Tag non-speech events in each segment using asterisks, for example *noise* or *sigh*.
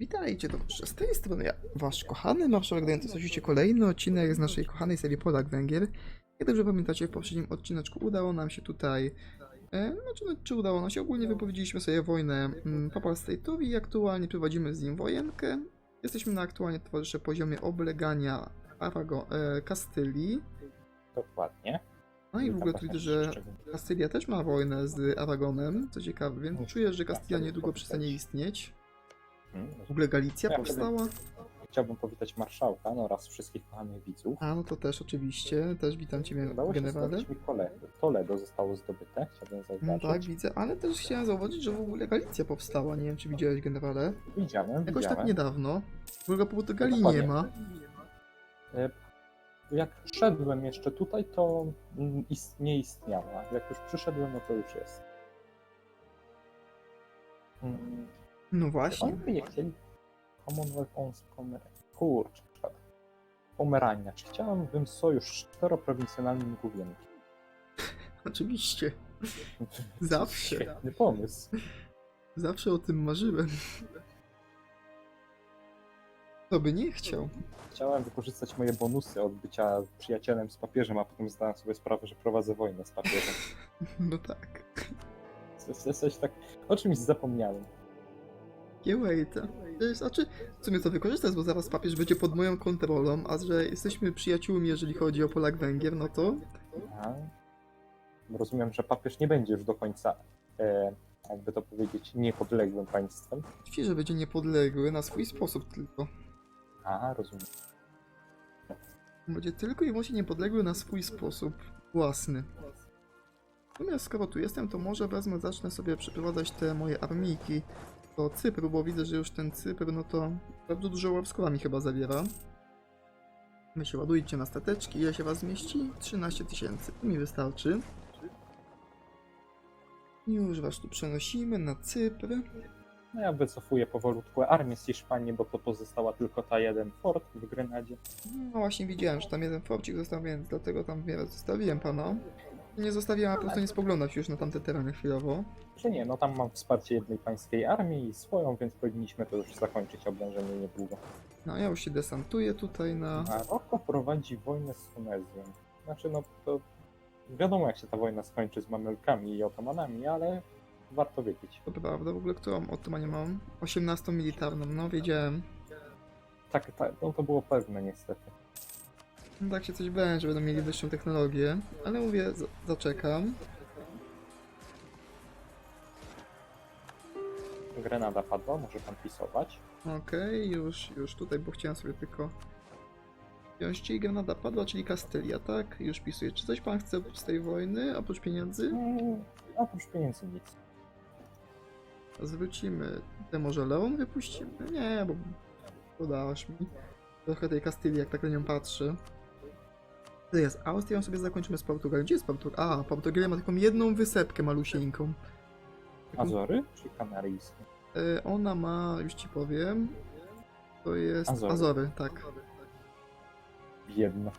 Witajcie, dobrze. Z tej strony ja, wasz kochany marszałek dający oczywiście kolejny odcinek z naszej kochanej serii Polak Węgier. Jak dobrze pamiętacie, w poprzednim odcineczku udało nam się tutaj... E, no, czy, udało nam się? Ogólnie wypowiedzieliśmy sobie wojnę mm, Papal State'owi i aktualnie prowadzimy z nim wojenkę. Jesteśmy na aktualnie towarzysze poziomie oblegania Arago, e, Kastylii. Dokładnie. No i w ogóle tu widzę, że. Kastylia też ma wojnę z Aragonem, co ciekawe, więc czuję, że Kastylia niedługo przestanie istnieć. Mhm. W ogóle Galicja Ja powstała. Chciałbym powitać marszałka no, oraz wszystkich kochanych widzów. A, no to też oczywiście, też witam Ciebie Udało generale. mi Toledo. Toledo zostało zdobyte, chciałbym No zauważyć. tak, widzę, ale też chciałem zauważyć, że w ogóle Galicja powstała, nie wiem czy widziałeś generale. Widziałem, Jakoś widziałem. tak niedawno. W ogóle po Portugalii Dokładnie. nie ma. E, Jak szedłem jeszcze tutaj, to mm, ist, nie istniała. Jak już przyszedłem, no to już jest. Mm, No właśnie. Oni by nie chcieli Commonwealth owns Pomerania. Kurczę. Pomerania. Czy chciałbym sojusz czteroprowincjonalny Gówienki? Oczywiście. *laughs* Zawsze. Świetny pomysł. Zawsze o tym marzyłem. Kto by nie chciał? Chciałem wykorzystać moje bonusy od bycia przyjacielem z papieżem, a potem zdałem sobie sprawę, że prowadzę wojnę z papieżem. *laughs* No tak. Coś, coś, coś tak. O czymś zapomniałem. Kiełejta. Znaczy, w sumie to wykorzystać, bo zaraz papież będzie pod moją kontrolą, a że jesteśmy przyjaciółmi, jeżeli chodzi o Polak-Węgier, no to A, rozumiem, że papież nie będzie już do końca, e, jakby to powiedzieć, niepodległym państwem. oczywiście, że będzie niepodległy na swój sposób tylko. A, rozumiem. Będzie tylko i wyłącznie niepodległy na swój sposób własny. Natomiast skoro tu jestem, to może wezmę, zacznę sobie przeprowadzać te moje armijki do Cypru, bo widzę, że już ten Cypr, no to bardzo dużo łapskowami chyba zawiera. Wy się ładujcie na stateczki, ile się was zmieści? 13 tysięcy, to mi wystarczy. Już was tu przenosimy na Cypr. No ja wycofuję powolutku armię z Hiszpanii, bo to pozostała tylko ta jeden fort w Grenadzie. No właśnie widziałem, że tam jeden forcik został, więc dlatego tam wiele zostawiłem pana. Nie zostawiłem, a po prostu nie spoglądać już na tamte tereny chwilowo. Że nie, no tam mam wsparcie jednej pańskiej armii i swoją, więc powinniśmy to już zakończyć oblężenie niedługo. No ja już się desantuję tutaj na... Maroko prowadzi wojnę z Tunezją. Znaczy, no to wiadomo, jak się ta wojna skończy z Mamelkami i Otomanami, ale warto wiedzieć. To prawda, w ogóle którą Ottomanie mam? 18 militarną, no wiedziałem. Tak, tak, no to było pewne niestety. No tak się coś będzie, będą mieli wyższą technologię. Ale mówię, zaczekam. Grenada padła, może pan pisować. Okej, już, już tutaj, bo chciałem sobie tylko... Wziąć ci Granada padła, czyli Kastylia, tak? Już pisuję. Czy coś pan chce z tej wojny, oprócz pieniędzy? Mm, oprócz pieniędzy nic. Zwrócimy. Te może Leon wypuścimy? Nie, bo podasz mi. Trochę tej Kastylii, jak tak na nią patrzę. To jest Austrią sobie zakończymy z Portugalią. Gdzie jest Portugalia? A, Portugalia ma taką jedną wysepkę malusieńką. Taką, Azory czy Kanaryjskie? e, ona ma, już ci powiem. To jest Azory, Azory. tak. Biedne.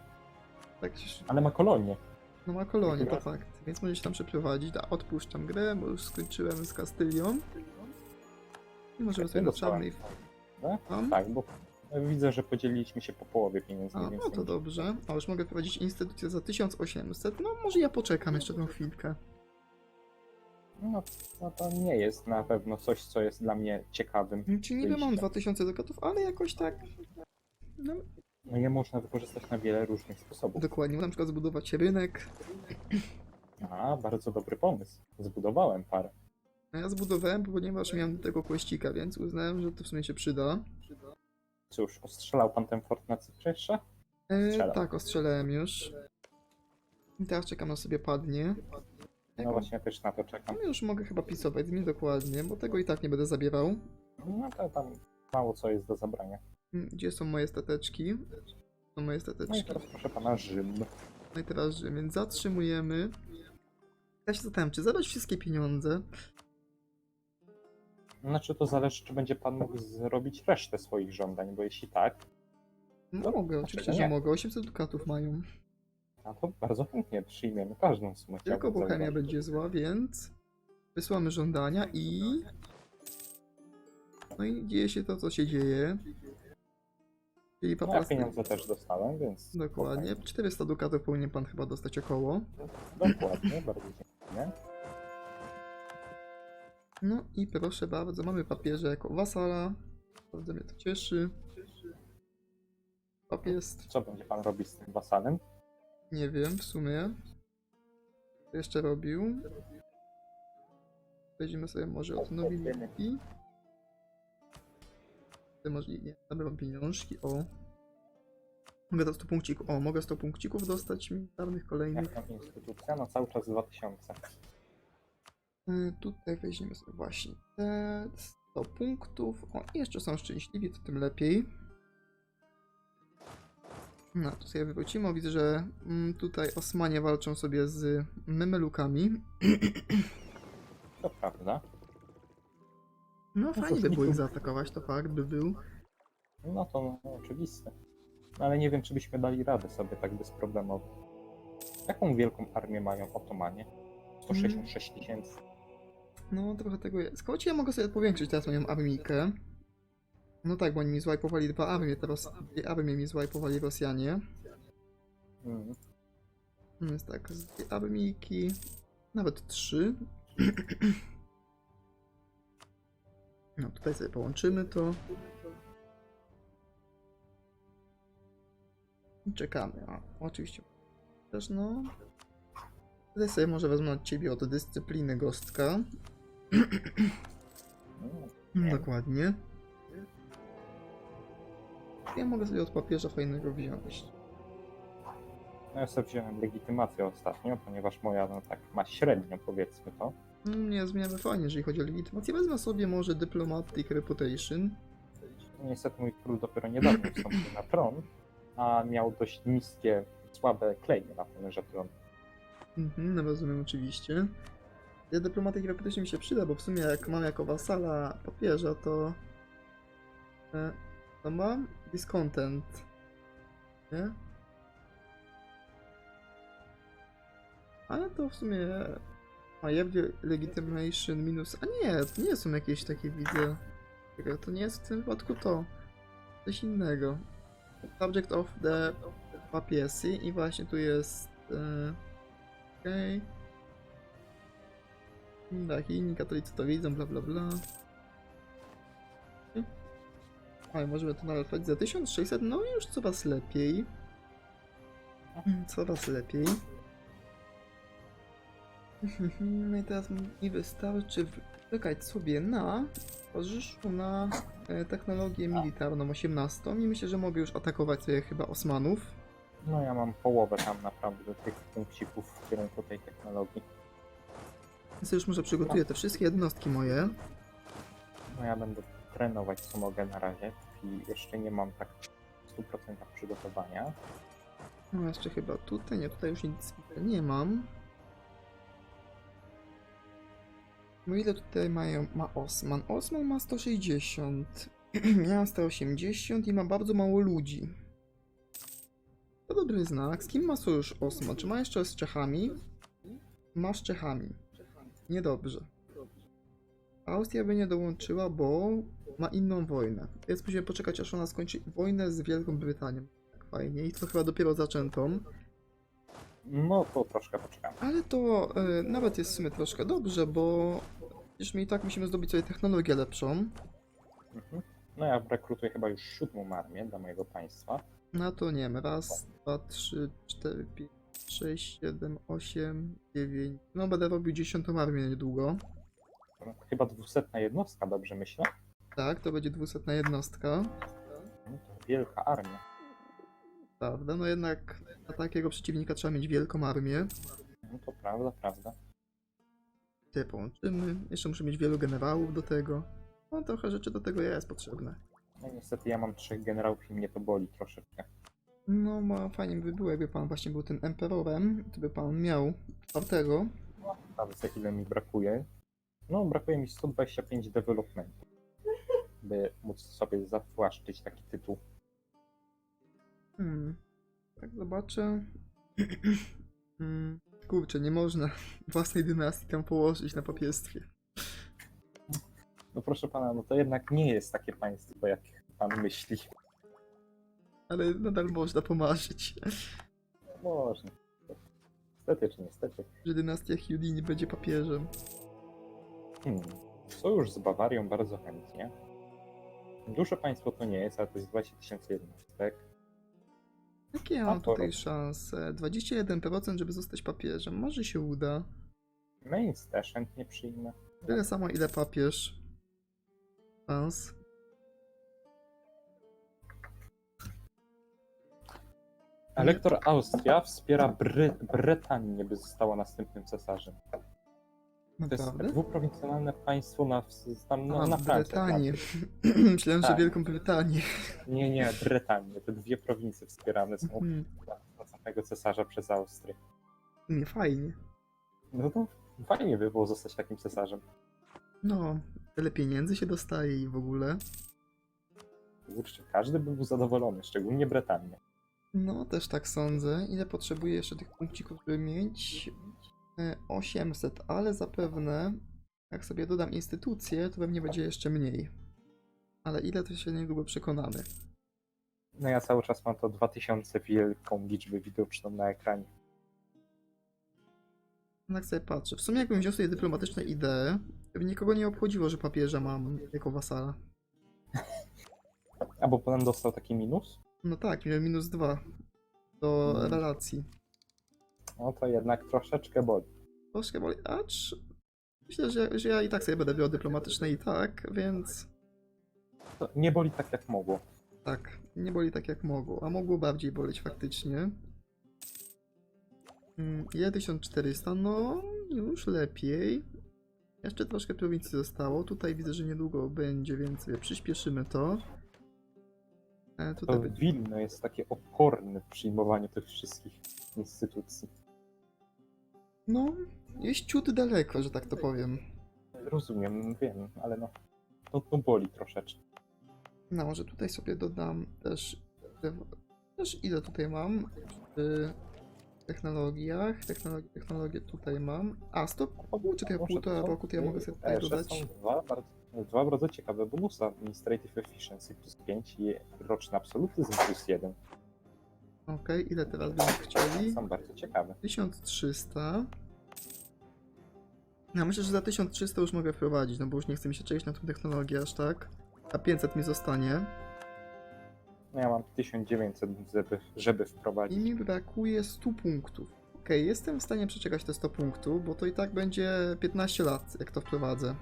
Tak, się- Ale ma kolonię. no ma kolonię, to Dobra. fakt. Więc może się tam przeprowadzić. Da, odpuszczam grę, bo już skończyłem z Kastylią. I możemy sobie na czarnej. Tak, bo widzę, że podzieliliśmy się po połowie pieniędzy. A, więc no to dobrze. A już mogę prowadzić instytucję za 1800. No może ja poczekam jeszcze tą chwilkę. No, no to nie jest na pewno coś, co jest dla mnie ciekawym. Czy niby mam Wyjście. 2000 dukatów, ale jakoś tak. No, No je można wykorzystać na wiele różnych sposobów. dokładnie. Na przykład zbudować rynek. A, bardzo dobry pomysł. Zbudowałem parę. A ja zbudowałem, ponieważ miałem do tego kłeścika, więc uznałem, że to w sumie się przyda. Cóż, ostrzelał pan ten fort na Cyprze jeszcze? E, tak, ostrzelałem już. I teraz czekam, aż sobie padnie. No właśnie, też na to czekam. No już mogę chyba pisować z nim dokładnie, bo tego i tak nie będę zabierał. No to tam mało co jest do zabrania. Mm, Gdzie są moje stateczki? Są moje No i stateczki. teraz proszę pana Rzym. No i teraz, że więc zatrzymujemy. Ja się zapytałem, czy zabrać wszystkie pieniądze? Znaczy to zależy, czy będzie pan mógł zrobić resztę swoich żądań, bo jeśli tak, No mogę, oczywiście, że nie? mogę. 800 dukatów mają. no to bardzo chętnie przyjmiemy każdą sumę. Tylko chciałbym Bohemia zauważyć. będzie zła, więc wysyłamy żądania i No i dzieje się to, co się dzieje. Czyli po ja prostu... pieniądze też dostałem, więc... Dokładnie. 400 dukatów powinien pan chyba dostać około. Dokładnie, bardzo dziękuję. No i proszę bardzo, mamy papieże jako wasala. Bardzo mnie to cieszy. Papier Co będzie pan robić z tym wasalem? Nie wiem w sumie. Co jeszcze robił? Weźmiemy sobie może od. Ty może nie, zabieram pieniążki, o. Mogę do 100 punkcików, o, mogę 100 punkcików dostać militarnych kolejnych. Jak tam instytucja? No cały czas 2000. Y, Tutaj weźmiemy sobie właśnie te 100 punktów. O, jeszcze są szczęśliwi, to tym lepiej. No, tu sobie wywrócimy. O, Widzę, że mm, tutaj Osmanie walczą sobie z Memelukami. To prawda. No, fajnie by było ich zaatakować, to fakt by był. No to no, oczywiste. No, ale nie wiem, czy byśmy dali radę sobie tak bezproblemowo. Jaką wielką armię mają Otomanie? 166 tysięcy. No, trochę tego jest. Choć ja mogę sobie powiększyć teraz moją armijkę. No tak, bo oni mi złajpowali dwa armie, teraz dwie armie mi złajpowali Rosjanie. Mm. Więc tak, z dwie armijki, nawet trzy. *clears throat* No tutaj sobie połączymy to. I czekamy. A, oczywiście. Też no. Tutaj sobie może wezmę od ciebie od dyscypliny gostka. *clears throat* Dokładnie. Ja mogę sobie od papieża fajnego wziąć. No ja sobie wziąłem legitymację ostatnio, ponieważ moja no tak ma średnio powiedzmy to. Mm, Nie zmieniamy fajnie, jeżeli chodzi o legitymację. Wezmę sobie może Diplomatic Reputation. Niestety mój król dopiero niedawno *clears throat* wstąpił na tron, a miał dość niskie, słabe klejmy na tenże tron. Mhm, no rozumiem oczywiście. Ja Diplomatic Reputation mi się przyda, bo w sumie jak mam jako wasala papieża, to... E, to mam discontent. Nie? Ale to w sumie... A ja legitimation minus... A nie, to nie są jakieś takie widzę... To nie jest w tym wypadku to. Coś innego. Subject of the papiesy i właśnie tu jest... E, Okej. Tak, inni katolicy to widzą, bla bla bla. Ale możemy to nawet za 1600, no już coraz lepiej. Coraz lepiej. *laughs* No i teraz mi wystarczy czekać sobie na towarzyszu na e, technologię militarną 18 i myślę, że mogę już atakować sobie chyba Osmanów. No ja mam połowę tam naprawdę tych punkcików w kierunku tej technologii. Więc już może przygotuję te wszystkie jednostki moje. No ja będę trenować co mogę na razie i jeszcze nie mam tak w 100% przygotowania. No jeszcze chyba tutaj, nie, tutaj już nic nie mam. No ile tutaj mają, ma Osman? Osman ma 160, *clears throat* ja mam 180 i ma bardzo mało ludzi. To dobry znak. Z kim ma sojusz Osman? Czy ma jeszcze z Czechami? Ma z Czechami. Niedobrze. Austria by nie dołączyła, bo ma inną wojnę. Więc musimy poczekać, aż ona skończy wojnę z Wielką Brytanią. Tak fajnie. I to chyba dopiero zaczętą. No to troszkę poczekam. Ale to e, nawet jest w sumie troszkę dobrze, bo przecież my i tak musimy zdobyć sobie technologię lepszą. Mhm. No ja rekrutuję chyba już siódmą armię dla mojego państwa. Na to nie wiem. Raz, dwa, trzy, cztery, pięć, sześć, siedem, osiem, dziewięć. No będę robił dziesiątą armię niedługo. Chyba dwusetna jednostka, dobrze myślę? Tak, to będzie dwusetna jednostka. No to wielka armia. Prawda? No jednak na takiego przeciwnika trzeba mieć wielką armię. No to prawda, prawda. Te połączymy. Jeszcze muszę mieć wielu generałów do tego. No trochę rzeczy do tego jest potrzebne. No niestety ja mam trzech generałów i mnie to boli troszeczkę. No, ma fajnie by było, jakby pan właśnie był tym emperorem, to by pan miał czwartego. Sprawdzę ile mi brakuje. No brakuje mi 125 developmentu, by móc sobie zawłaszczyć taki tytuł. Hmm. Tak zobaczę. *clears throat* hmm. Kurczę, nie można *laughs* własnej dynastii tam położyć na papierstwie. No proszę pana, no to jednak nie jest takie państwo, jak pan myśli. Ale nadal można pomarzyć, Można. Niestety czy niestety. że dynastia Houdini będzie papieżem. Hmm. Sojusz z Bawarią bardzo chętnie. Duże państwo to nie jest, ale to jest 20 tysięcy jednostek. Jakie ja mam tutaj szanse? 21% żeby zostać papieżem. Może się uda. Mainz też chętnie przyjmę. Tyle samo ile papież. Szans. Elektor Austria wspiera Bry Brytanię, by została następnym cesarzem. To jest Naprawdę? dwuprowincjonalne państwo na, tam na, A, na Francję. Brytanię. *clears throat* Myślałem, że Tak. Wielką Brytanię. Nie, nie, Brytanię. Te dwie prowincje wspierane są na, na samego cesarza przez Austrię. Nie, fajnie. No to fajnie by było zostać takim cesarzem. No, tyle pieniędzy się dostaje i w ogóle. Kurczę, każdy by był zadowolony, szczególnie Brytania. No, też tak sądzę. Ile potrzebuję jeszcze tych punkcików, żeby mieć? E, 800, ale zapewne jak sobie dodam instytucje, to pewnie będzie jeszcze mniej. Ale ile to się niedługo przekonamy. No ja cały czas mam to 2000 wielką liczbę widoczną na ekranie. Tak sobie patrzę. W sumie jakbym wziął sobie dyplomatyczne idee, by nikogo nie obchodziło, że papieża mam jako wasala. *laughs* Albo potem dostał taki minus? No tak, miałem minus dwa do Mm. relacji. No to jednak troszeczkę boli. Troszkę boli, acz myślę, że, że ja i tak sobie będę miał dyplomatyczne i tak, więc To nie boli tak jak mogło. tak, nie boli tak jak mogło, a mogło bardziej boleć faktycznie. Mm, Ile 1400? No, już lepiej. Jeszcze troszkę prowincji zostało. Tutaj widzę, że niedługo będzie, więc przyspieszymy to. E, tutaj To będzie... Wilno jest takie oporne w przyjmowaniu tych wszystkich instytucji. No, jest ciut daleko, że tak to powiem. Rozumiem, wiem, ale no, to, to boli troszeczkę. No, może tutaj sobie dodam też. Też ile tutaj mam? W technologiach. Technologie, technologie tutaj mam. A, stop. Czy to ja półtora roku, to ja mogę sobie tutaj e, dodać. Są dwa bardzo, dwa bardzo ciekawe bonusy. Administrative Efficiency plus 5 i roczny absolutyzm plus 1. Okej, ile teraz będą chcieli? Są bardzo ciekawe. 1300. No, myślę, że za 1300 już mogę wprowadzić, no bo już nie chcę mi się przejść na tą technologię aż tak. A 500 mi zostanie. No ja mam 1900, żeby, żeby I wprowadzić. mi brakuje 100 punktów. Okej, jestem w stanie przeczekać te 100 punktów, bo to i tak będzie 15 lat, jak to wprowadzę.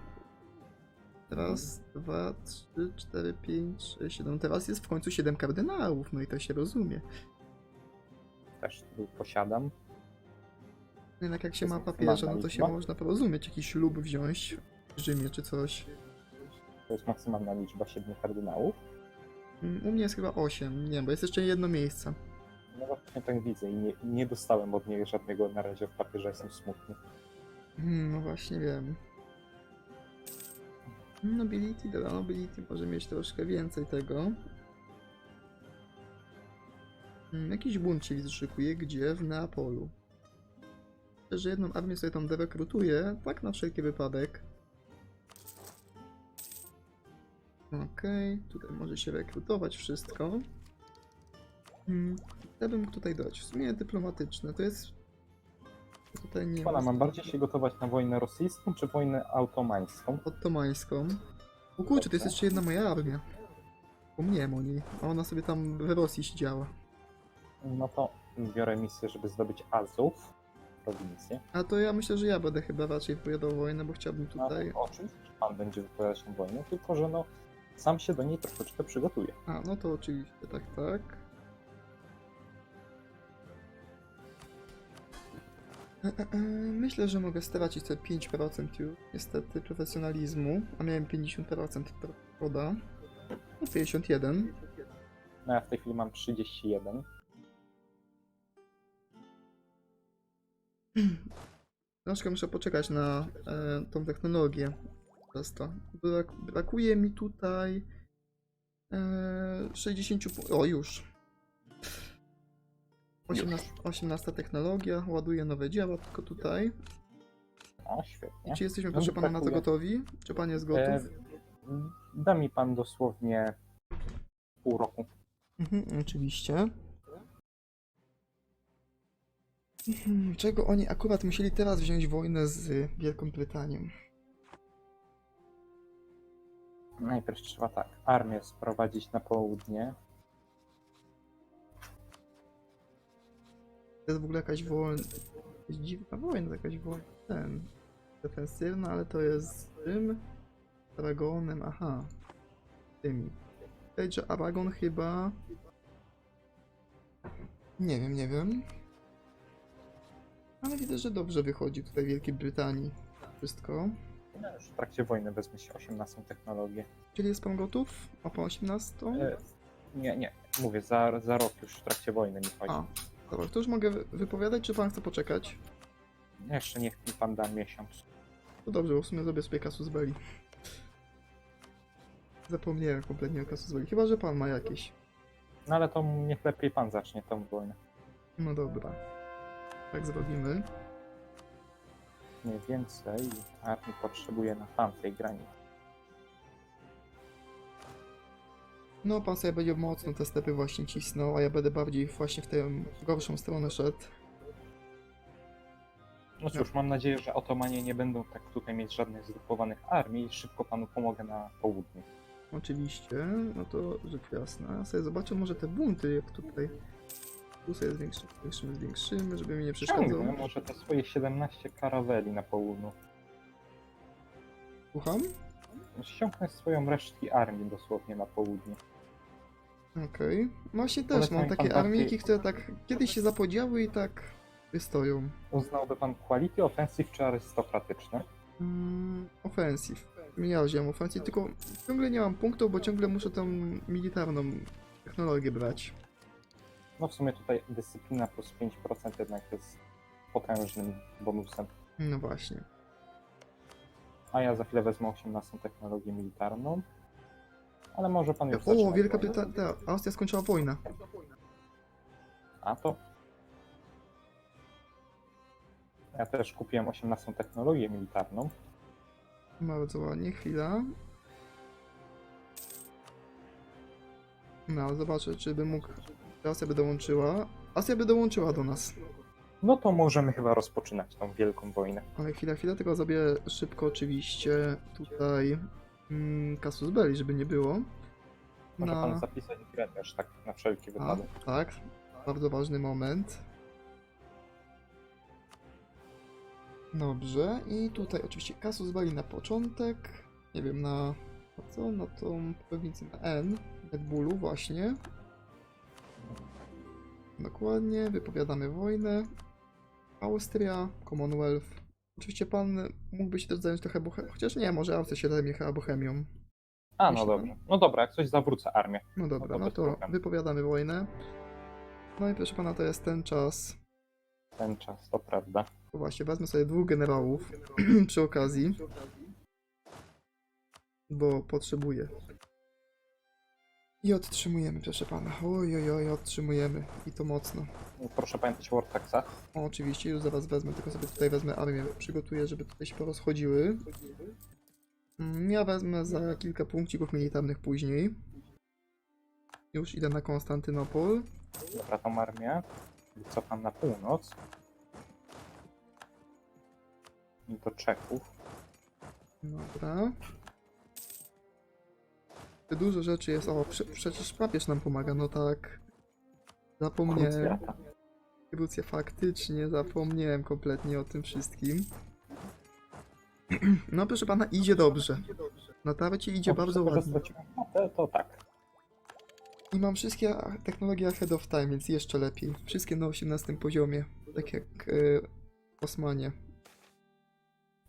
Teraz 2, 3, 4, 5, 6, 7. Teraz jest w końcu 7 kardynałów, no i to się rozumie. Też tu posiadam. Jednak jak się ma papieża, no to się można porozumieć, jakiś ślub wziąć w Rzymie czy coś. To jest maksymalna liczba 7 kardynałów. Mm, U mnie jest chyba 8, nie wiem, bo jest jeszcze jedno miejsce. No właśnie tak widzę i nie, nie dostałem od niej żadnego na razie w papierze, jestem smutny. Hmm, no właśnie wiem. Nobility, dobra, Nobility może mieć troszkę więcej tego. Hmm, jakiś bunt się szykuje, gdzie? W Neapolu. Że jedną armię sobie tam derekrutuję, tak na wszelki wypadek. Okej, tutaj może się rekrutować wszystko. Hmm, ja bym tutaj dać. W sumie dyplomatyczne, to jest... Tutaj nie Pana, ma. mam bardziej się gotować na wojnę rosyjską czy wojnę automańską? Ottomańską. O kurczę, to jest jeszcze jedna moja armia. Pomniałem o niej, a ona sobie tam w Rosji siedziała. No to biorę misję, żeby zdobyć Azów, prowincję. A to ja myślę, że ja będę chyba raczej wypowiadał wojnę, bo chciałbym No, tutaj... oczywiście, pan będzie wypowiadać tę wojnę, tylko że no, sam się do niej troszeczkę przygotuje. A, no to oczywiście, tak, tak. Myślę, że mogę stracić te 5% już, niestety, profesjonalizmu, a miałem 50% poda. No 51. No ja w tej chwili mam 31. *clears throat* Troszkę muszę poczekać na e, tą technologię. Przez to. Brak, brakuje mi tutaj e, 60. pu- O, już. 18, 18 technologia, ładuję nowe dzieła, tylko tutaj. O, świetnie. Czy jesteśmy, No, proszę pana, na to gotowi? Czy pan jest E, gotów? Da mi pan dosłownie pół roku. Mhm, oczywiście. Mhm, Czego oni akurat musieli teraz wziąć wojnę z Wielką Brytanią? Najpierw trzeba tak, armię sprowadzić na południe. To jest w ogóle jakaś. Jakaś dziwna wojna, jakaś wojna. Ten. Defensywna, ale to jest z tym. Aragonem, aha. Tymi. Widać, że Aragon chyba. Nie wiem, nie wiem. Ale widzę, że dobrze wychodzi tutaj Wielkiej Brytanii. Wszystko. No, już w trakcie wojny wezmę się 18 technologię. Czyli jest pan gotów? O po 18? E, nie, nie, mówię, za, za rok już w trakcie wojny mi chodzi. A, dobra, to już mogę wy- wypowiadać, czy pan chce poczekać? Jeszcze niech mi pan da miesiąc. To dobrze, bo w sumie zrobię sobie kasus belli. Zapomniałem kompletnie o kasus belli. Chyba, że pan ma jakieś. No ale to niech lepiej pan zacznie tą wojnę. No dobra. Tak zrobimy. Mniej więcej armii potrzebuje na tamtej granicy. No, pan sobie będzie mocno te stepy właśnie cisnął, a ja będę bardziej właśnie w tę gorszą stronę szedł. No cóż, mam nadzieję, że Otomanie nie będą tak tutaj mieć żadnych zgrupowanych armii i szybko panu pomogę na południu. Oczywiście, no to rzecz jasna. Ja sobie zobaczę może te bunty, jak tutaj. Tu sobie zwiększymy, zwiększymy, zwiększymy, żeby mi nie przeszkadzał. Ciągle może te swoje 17 karaweli na południu. Słucham? Ściągnąć swoją resztki armii dosłownie na południe. Okej. Właśnie też Polecam mam takie bardziej- armijki, które tak kiedyś się zapodziały i tak wystoją. Uznałby pan quality offensive czy arystokratyczne? Mm, offensive. Ja wziąłem offensive, tylko ciągle nie mam punktów, bo ciągle muszę tą militarną technologię brać. No w sumie tutaj dyscyplina plus 5% jednak jest potężnym bonusem. No właśnie. A ja za chwilę wezmę 18 technologię militarną. Ale może pan już O, zaczynać Wielka wojnę. Brytania, Austria skończyła wojnę. A to... Ja też kupiłem 18 technologię militarną. Bardzo ładnie, chwila. No, zobaczę, czy bym mógł... Czy Austria by dołączyła. Austria by dołączyła do nas. No to możemy chyba rozpoczynać tą wielką wojnę. Ale chwila, chwila, tylko zrobię szybko oczywiście tutaj mm, Casus Belli, żeby nie było. Może Na- pan zapisać grę też tak na wszelki A, wypadek. tak, bardzo ważny moment. Dobrze, i tutaj oczywiście Casus Belli na początek. Nie wiem, na, na co? Na tą prowincję na N, Red Bullu właśnie. Dokładnie, wypowiadamy wojnę. Austria, Commonwealth. Oczywiście pan mógłby się też zająć trochę Bohemią, chociaż nie, może Austria się zajmie chyba Bohemią. A, no Myślę. dobrze. No dobra, jak coś zawrócę armię. No dobra, to no to wypowiadamy wojnę. No i proszę pana, to jest ten czas. Ten czas, to prawda. To właśnie, wezmę sobie dwóch generałów przy okazji. Bo potrzebuję. I odtrzymujemy, proszę pana. Oj, oj, oj, odtrzymujemy. I to mocno. Proszę pamiętać o Wartaxach. O, oczywiście, już zaraz wezmę, tylko sobie tutaj wezmę armię, przygotuję, żeby tutaj się porozchodziły. Mm, Ja wezmę za kilka punkcików militarnych później. Już idę na Konstantynopol. Dobra, tą armię wycofam na północ. I do Czechów. Dobra. Dużo rzeczy jest. O, prze, przecież papież nam pomaga, no tak. Zapomniałem. Krucja, faktycznie zapomniałem kompletnie o tym wszystkim. *clears throat* No proszę pana, idzie dobrze. Na tarcie idzie bardzo ładnie. straciłem mapę, to tak. I mam wszystkie technologie ahead of time, więc jeszcze lepiej. Wszystkie na 18 poziomie. Tak jak e, Osmanie.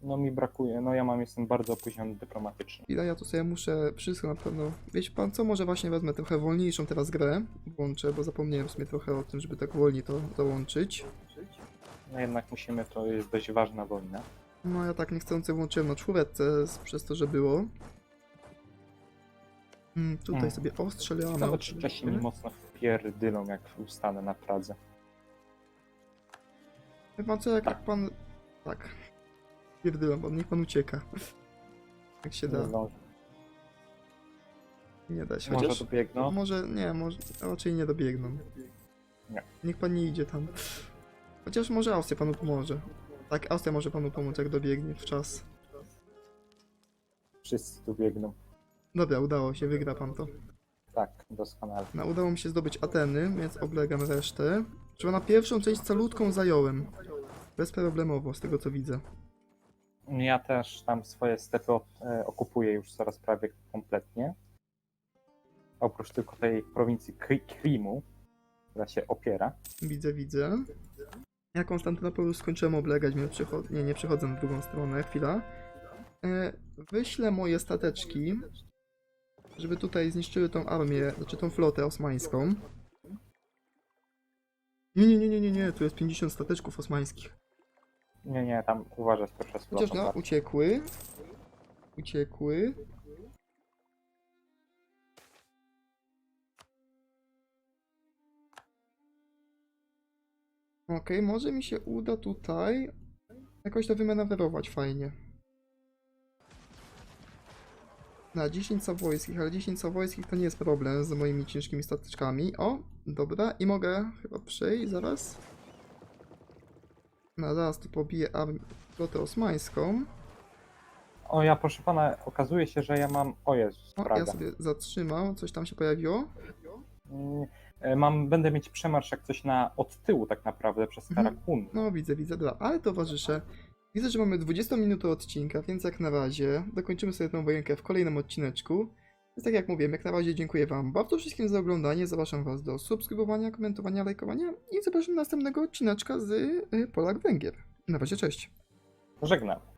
No mi brakuje, no ja mam, jestem bardzo opóźniony dyplomatycznie. Chwila, ja tu sobie muszę wszystko na pewno... Wiecie pan co, może właśnie wezmę trochę wolniejszą teraz grę. Włączę, bo zapomniałem w sumie trochę o tym, żeby tak wolniej to załączyć. No jednak musimy, to jest dość ważna wojna. No ja tak niechcący włączyłem na czwórce z- przez to, że było. Mm, tutaj Mm. sobie ostrzelamy. Nawet. Czesi mi mocno pierdylą, jak ustanę na Pradze. Wie pan co, jak, Tak. jak pan... Tak. Pierdylam, pan, niech pan ucieka. Jak się da. Nie da się. Może Chociaż dobiegną. może, nie, może raczej nie dobiegną. Nie. Niech pan nie idzie tam. Chociaż może Austria panu pomoże. Tak, Austria może panu pomóc, jak dobiegnie w czas. Wszyscy tu biegną. Dobra, udało się, wygra pan to. Tak, doskonale. No, udało mi się zdobyć Ateny, więc oblegam resztę. Że na pierwszą część calutką zająłem. Bezproblemowo, z tego co widzę. Ja też tam swoje stepy e, okupuję już coraz prawie kompletnie. Oprócz tylko tej prowincji Kri- Krimu, która się opiera. Widzę, widzę. Ja Konstantynopol już skończyłem oblegać, mnie przychod... nie, nie przychodzę na drugą stronę, chwila. E, wyślę moje stateczki, żeby tutaj zniszczyły tą armię, znaczy tą flotę osmańską. Nie, nie, nie, nie, nie, nie, tu jest 50 stateczków osmańskich. Nie, nie, tam uważać proszę z Chociaż no, uciekły. Uciekły. Okej, może mi się uda tutaj jakoś to wymanewrować fajnie. Na 10 sawojskich, ale 10 sawojskich to nie jest problem z moimi ciężkimi statyczkami. O, dobra, i mogę chyba przejść zaraz. Na zaraz tu pobiję armię, flotę osmańską. O ja proszę pana, okazuje się, że ja mam. O Jezus, O, ja prawda. sobie zatrzymam, coś tam się pojawiło. Mm, e, Mam, będę mieć przemarsz jak coś na od tyłu tak naprawdę przez Mhm. Karakun. No widzę, widzę, dobra, ale towarzysze, widzę, że mamy 20 minut odcinka, więc jak na razie dokończymy sobie tę wojenkę w kolejnym odcineczku. Tak jak mówiłem, jak na razie dziękuję wam bardzo wszystkim za oglądanie, zapraszam was do subskrybowania, komentowania, lajkowania i zapraszam do następnego odcineczka z y, Polak Węgier. Na razie, cześć. Żegnam.